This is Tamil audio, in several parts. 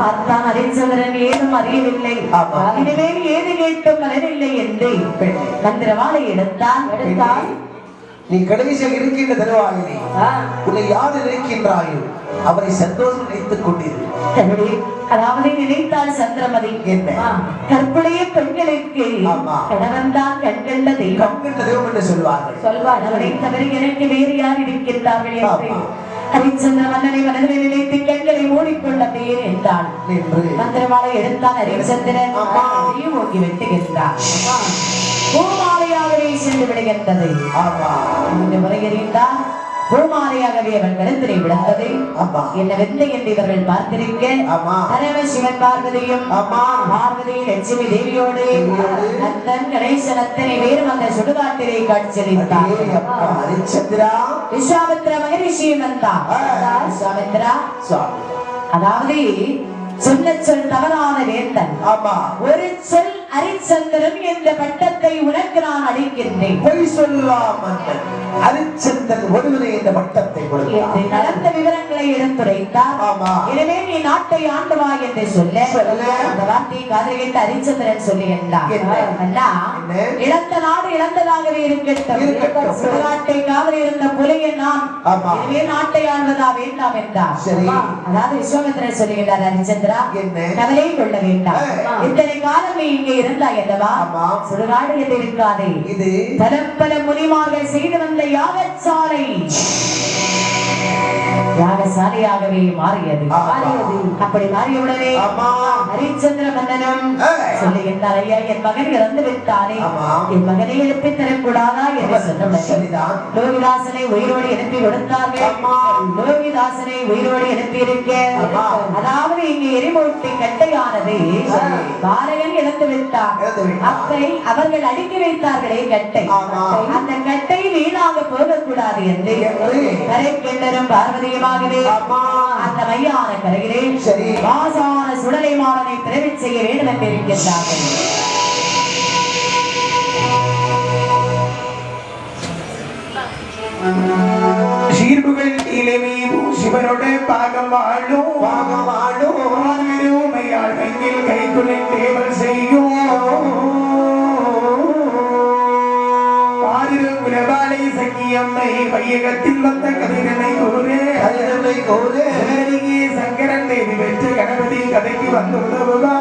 பார்த்தான் ஹரிச்சந்திரன் ஏதும் அறியவில்லை. இனிமேல் ஏது கேட்டும் பலனில்லை என்று. மந்திரவாளை எடுத்தான். எடுத்தான். நீ கடைசியாக இருக்கின்ற தருவாயிலே ஆ, உன்னை யார் நினைக்கின்றாயோ அவரை சந்தோஷம் நினைத்துக் கொண்டிரு. அதாவது நினைத்தாள் சந்திரமதி என்ன? கற்புடைய பெண்களுக்கு. கணவன் தான் கண்கண்ட தெய்வம். தெய்வம் என்று சொல்வார்கள். சொல்வார். அவரை தவிர எனக்கு வேறு யார் இருக்கின்றார்கள் ஹரிச்சந்திர மன்னனை மனதில் நினைத்து கண்களை மூடிக்கொள்ள பேர் என்றான் என்று மந்திரமாலை எடுத்தான். அதையும் ஓங்கி வெட்டுகின்றான் பூமாலையாகவே சென்று விடுகின்றது. ஆமா. இந்த முறையறிந்தால் பூமாலையாகவே அவன் கருத்தினை விழுந்தது. ஆமா. என்ன வெந்த என்று இவர்கள் பார்த்திருக்க. ஆமா. பரம சிவன் பார்வதியும் ஆமா. பார்வதி லட்சுமி தேவியோடு. அத்தன் கணேசன் அத்தனை பேரும் அந்த சுடுகாட்டிலே காட்சியளித்தார். ஹரிச்சந்திரா. விஸ்வாமித்ர மகரிஷியும் வந்தார் ஆ. விஸ்வாமித்ரா. சுவாமி. அதாவது சொன்ன சொல் தவறான வேந்தன். ஆமா. ஒரு சொல் ஹரிச்சந்திரன் என்ற பட்டத்தை உனக்கு நான் அளிக்கின்றேன் பொய் சொல்லலாம் மன்னன் ஹரிச்சந்திரன் ஒருவனை இந்த பட்டத்தை கொடுத்தான் நடந்த எடுத்துரைத்தார் எனவே நீ நாட்டை ஆண்டுவா என்று சொல்ல. அந்த வார்த்தையை காதல் கேட்டு ஹரிச்சந்திரன் சொல்லுகின்றார்? இழந்த நாடு இழந்ததாகவே இருக்கட்டும். சுடுகாட்டை காவல் இருந்த புலைய நான். எனவே நாட்டை ஆள்வதா வேண்டாம் என்றார். அதாவது விஸ்வாமித்திரன் சொல்லுகின்றார் ஹரிச்சந்திரா? கவலை கொள்ள வேண்டாம். இத்தனை காலம் நீ இங்கே இருந்தாய் அல்லவா. சுடுகாடு என்று இருக்காதே இது பல பல முனிமார்கள் செய்து வந்த யாகசாலை யாகசாலையாகவே மாறியது. அப்படி மாறியவுடனே ஹரிச்சந்திர மன்னனும் ஏய். சொல்லுகின்றார் ஐயா என் மகன் இறந்து விட்டானே. என் மகனை எழுப்பி தரக்கூடாதா என்று சொன்னவுடனே சரிதான் லோகிதாசனை உயிரோடு எழுப்பி கொடுத்தார்கள் ஆமா. லோகிதாசனை உயிரோடு எழுப்பி இருக்க ஆமா. அதாவது இங்கே எரிமூட்டி கட்டையானது சரி. பாரகன் இழந்து விட்டார் இழந்து விட்டார். அப்பை அவர்கள் அடுக்கி வைத்தார்களே கட்டை. அந்த கட்டை வீணாக போகக்கூடாது என்று என்று. கிண்ணரும் பார்வதியுமாகவே. அந்த மையான கரையிலே. வாசான சுடலை மாறனை பிறவி செய்ய வேண்டும் என்று இருக்கின்றார்கள் சீர்புகள் இளமையும் சிவனோட பாகம் வாழும் பாகம் வாழும். உமையாள் கையில் கை தேவல் செய்யும் சங்கியம்மை வையகத்தில் வந்த கதிரனை கூறே கதிரனை. சிவனடியே சங்கரன் தேவி பெற்ற கணபதி கதைக்கு வந்து உதவுவாய்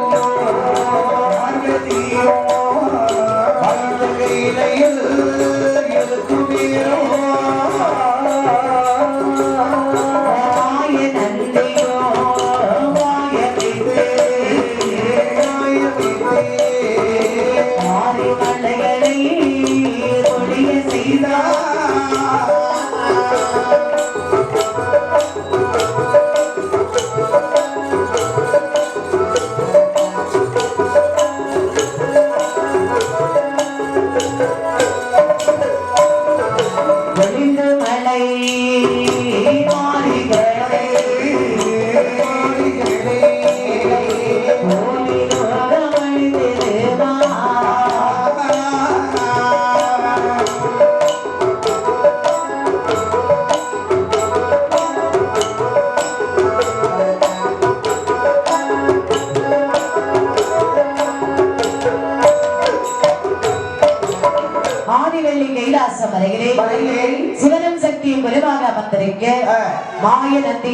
요 மாய நந்தி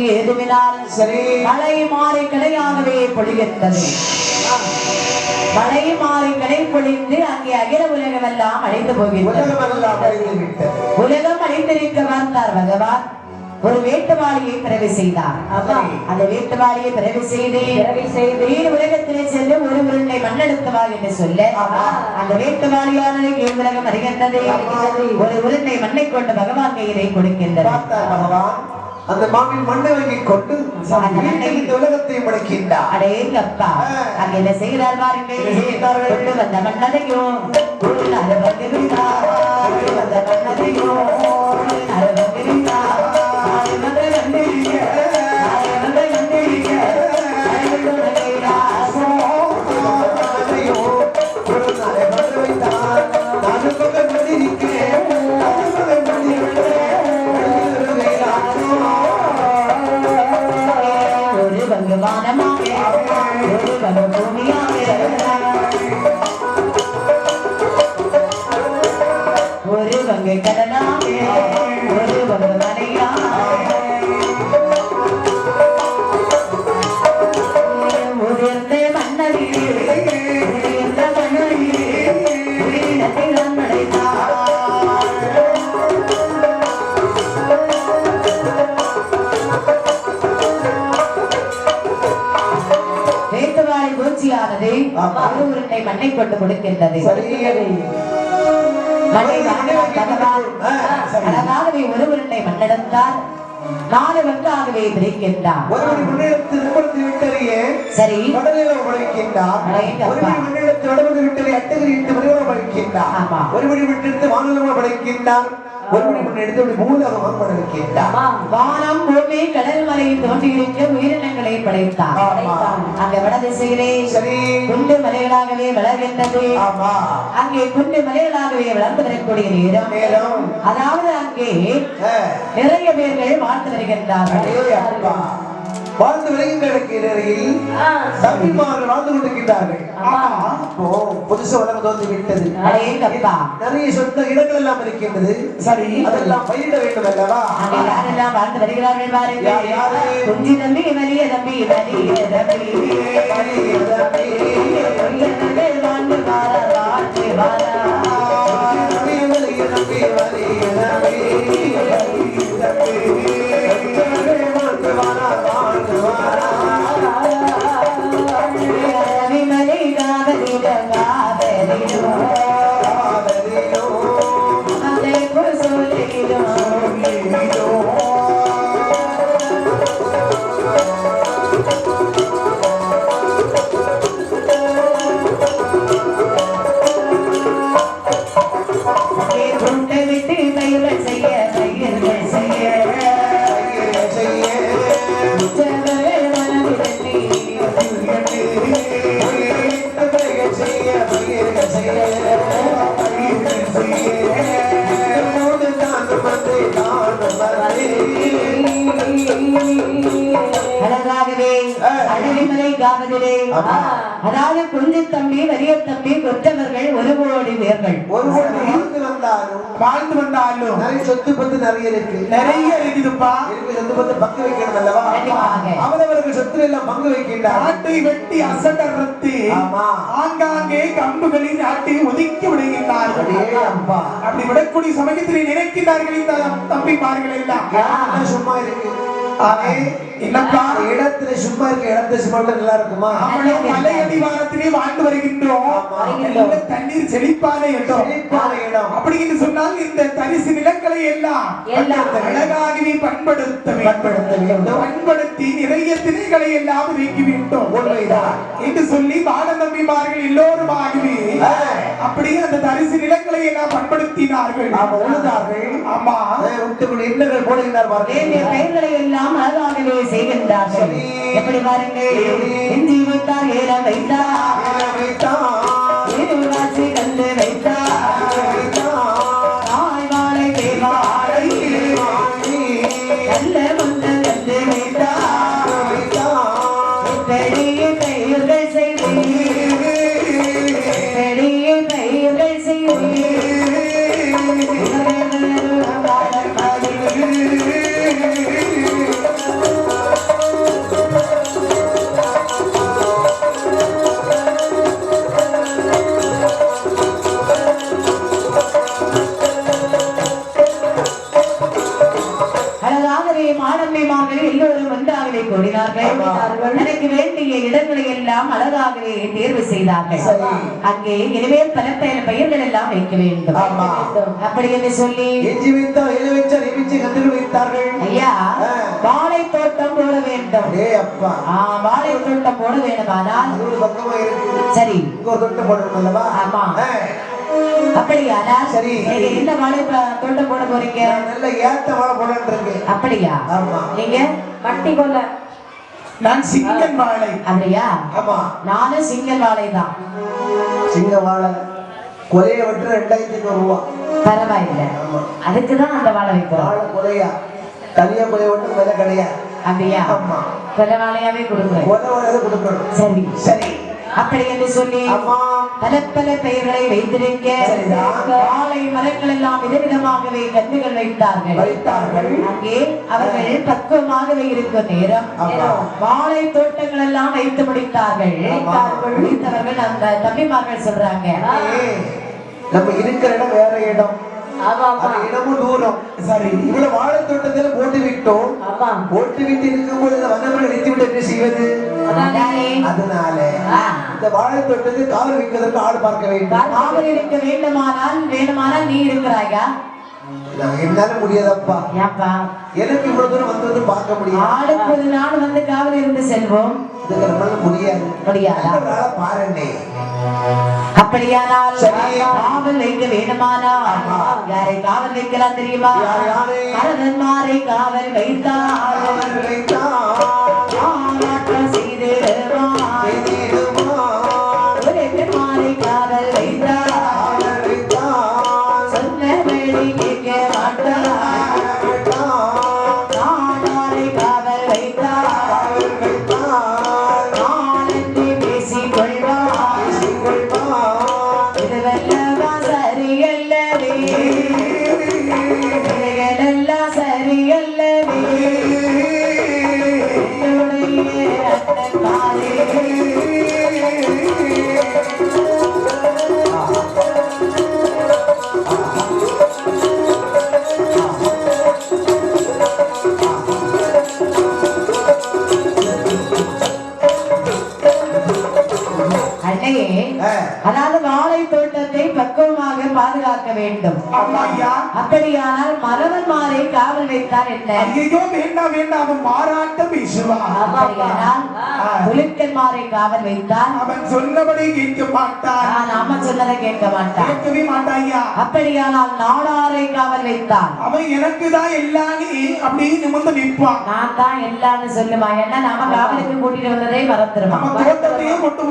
சரி. மழை மாறி கடையாகவே பொழிகின்றது. மழை மாறி கடை பொழிந்து அங்கே அகில உலகமெல்லாம் அழைத்து விட்டது. உலகம் அழைத்திருக்க வந்தார் பகவான். ஒரு வேட்டுவாளியை பிறவி செய்தார். அந்த வேட்டுவாளியை பிறவி செய்து பிறவி செய்து உலகத்திலே சென்று ஒரு உருண்டை மண்ணெடுத்து வா என்று சொல்ல. அந்த வேட்டுவாளியானது உலகம் அறிகின்றது. ஒரு உருண்டை மண்ணை கொண்டு பகவான் கையிலே கொடுக்கின்றது. பார்த்தார் பகவான். அந்த மாமில் மண்ணை வாங்கி கொண்டு இந்த உலகத்தை முடக்கின்றார் அடே அப்பா அங்க என்ன செய்கிறார் பாருங்கள். உருண்டை மண்ணை கொண்டு கொடுக்கின்றது. அழகாகவே ஒரு உருண்டை மண்ணெடுத்தார். நாலு வங்காகவே பிரிக்கின்றார். ஒருவன் முன்னெடுத்து நிமிர்ந்து விட்டறியே சரி. உழைக்கின்றார். ஒருவன் அட்டகரி இட்டு ஆமா. ஒருவனை விட்டெடுத்து வானலமாக படைக்கின்றார் ஒருவனை முன்னெடுத்து அப்படி மூலகமாக படைக்கின்றார் வானம் பூமி கடல் மலை தோன்றியிருக்க உயிரினங்களை படைத்தார். ஆமா. அங்க வடதிசையிலே குண்டு மலைகளாகவே வளர்கின்றது. அங்கே குண்டு மலைகளாகவே வளர்ந்து வரக்கூடிய நேரம். அதாவது அங்கே நிறைய பேர்கள் வாழ்ந்து வருகின்றார்கள். வாழ்ந்து விளைகின்ற நிலையில் தம்பிமார்கள் வாழ்ந்து கொண்டிருக்கின்றார்கள். அப்போ புதுசா உலகம் தோன்றி விட்டது. நிறைய சொந்த இடங்கள் எல்லாம் இருக்கின்றது. சரி. அதெல்லாம் பயிரிட வேண்டும் அல்லவா? யாரெல்லாம் வாழ்ந்து வருகிறார்கள் பாருங்கள்? குஞ்சி தம்பி வலிய தம்பி வலிய தம்பி. வலிய. கொய்யனவே வாழ்ந்து வாரா வாழ்ந்து வாரா நம்பி வலிய அதாவது குஞ்சு தம்பி வலிய தம்பி கொற்றவர்கள் ஒரு கோடி பேர்கள். ஒருவன் வாழ்ந்து வந்தாலும் வாழ்ந்து வந்தாலும் நிறைய சொத்து பத்து நிறைய இருக்கு. நிறைய இருக்குதுப்பா. இருக்கு சொத்து பத்து பங்கு வைக்கணும் அல்லவா. அவரவர்கள் சொத்துல எல்லாம் பங்கு வைக்கின்றார் நாட்டை வெட்டி அசடர்த்து. ஆங்காங்கே கம்புகளில் நாட்டை ஒதுக்கி விடுகின்றார்கள். அப்படி விடக்கூடிய சமயத்தில் நினைக்கிறார்கள் இந்த தம்பிமார்கள் எல்லாம். இடத்துல சும்மா இருக்கு. இடத்துல சும்மா இருக்க இடத்துல சும்மா இருந்தா நல்லா இருக்குமா நம்மளும் மலை அடிவாரத்திலே வாழ்ந்து வருகின்றோம். ஆமா. நல்ல தண்ணீர் செழிப்பான இடம் செழிப்பான இடம் அப்படி என்று சொன்னால் இந்த தரிசு நிலங்களை எல்லாம் அழகாகவே பண்படுத்த பண்படுத்த நிறைய திணைகளை எல்லாம் வைக்க வேண்டும். உண்மைதான். என்று சொல்லி எல்லோருமாகவே ஆ. அப்படியே அந்த தரிசு நிலங்களை எல்லாம் பண்படுத்தினார்கள். ஆமா உழுதார்கள். ஆமா. விட்டுக்குள் எண்ணங்கள் போடுகின்றார் பாருங்கள் பெயர்களை எல்லாம் அழகாகவே செய்கின்றார்கள். எப்படி பாருங்கள்? இஞ்சி வைத்தார். வைத்தார். கண்டு வைத்தார். கூடினார்கள் ஆமா. எனக்கு வேண்டிய இடங்களை எல்லாம் அழகாகவே தேர்வு செய்தார்கள். அங்கே எனவே பல பல பெயர்கள் எல்லாம் வைக்க வேண்டும். அப்படி என்று சொல்லி எஞ்சி வைத்தார் எது வைச்சார் எமிச்சு கண்டுகள் வைத்தார்கள் ஐயா. வாழை தோட்டம் போட வேண்டும் வாழை தோட்டம் போட வேண்டுமானால் சரி இங்க ஒரு தொட்டு போடணும் அல்லவா ஆமா. ஆ. அப்படியானால் சரி. என்ன வாழை தோட்டம் போட போறீங்க? நல்ல ஏத்த வாழை போடன்னு அப்படியா? ஆமா. நீங்க மட்டி கொல்ல நான் சிங்கன் வாழை அப்படியா? ஆமா. நானும் சிங்கல் வாழை தான். சிங்க வாழை கொலைய விட்டு ரெண்டாயிரத்தி ஒரு ரூபா. பரவாயில்லை. அதுக்குதான் அந்த வாழை வைக்கிறோம். வாழை கொலையா தனியா கொலைய விட்டு விலை கிடையாது. அப்படியா? ஆமா. கொலை வாழையாவே கொடுக்குறேன் கொலை கொடுக்கணும். சரி. சரி. அப்படி என்று சொல்லி அம்மா. பல பல பெயர்களை வைத்திருக்க. வாழை மரங்கள் எல்லாம் விதவிதமாகவே கன்றுகள் வைத்தார்கள். வைத்தார்கள். அங்கே அவர்கள் பக்குவமாகவே இருக்கும் நேரம். வாழை தோட்டங்கள் எல்லாம் வைத்து முடித்தார்கள். ஆமா. முடித்தவர்கள் அந்த தம்பிமார்கள் சொல்றாங்க. நம்ம இருக்கிற இடம் வேற இடம். அந்த இடமும் தூரம். சரி இவ்வளவு வாழைத்தோட்டத்துல போட்டு விட்டோம் போட்டு விட்டு இருக்கும் பொழுது வந்தவர்கள் நிறுத்தி விட்டு என்ன செய்வது. அதனால. இந்த வாழைத்தோட்டத்தில் காவல் வைப்பதற்கு ஆள் பார்க்க வேண்டும். காவல் இருக்க வேண்டுமானால் வேண்டுமானால் நீ இருக்கிறாயா? என்னால முடியாதப்பா. ஏப்பா? எனக்கு இவ்வளவு தூரம் வந்து வந்து பார்க்க ஆளுக்கு நாள் வந்து காவல் இருந்து செல்வோம். இதுக்கு நம்மளால முடியாது. முடியாதா? அப்படியானால் சரி. காவல் வைக்க வேண்டுமானால் ஆமா. யாரை காவல் வைக்கலாம் தெரியுமா? பரதன்மாரை காவல் வைத்தார் வைத்தார், ஆராட்டம் செய்திடுவார் Hallelujah. அப்படியானால் மரவன்மாரை காவல் வைத்தார் என்ன? ஐயோ வேண்டாம் வேண்டாம் அவன் மாறாட்டம் வீசுவான் அப்படியானால் புலிக்கன்மாரை காவல் வைத்தார். அவன் சொன்னபடி கேட்க மாட்டான். நான் நாம சொன்னதை கேட்க மாட்டான். கேட்கவே மாட்டான் ஐயா அப்படியானால் நாடாரை காவல் வைத்தார் அவன் எனக்கு தான் எல்லாமே அப்படின்னு நிமிர்ந்து நிற்பான். நான் தான் எல்லான்னு சொல்லுவான் ஏன்னா நாம காவலுக்கு கூட்டிட்டு வந்ததே மறந்துருவான் நம்ம தோட்டத்தையே கொண்டு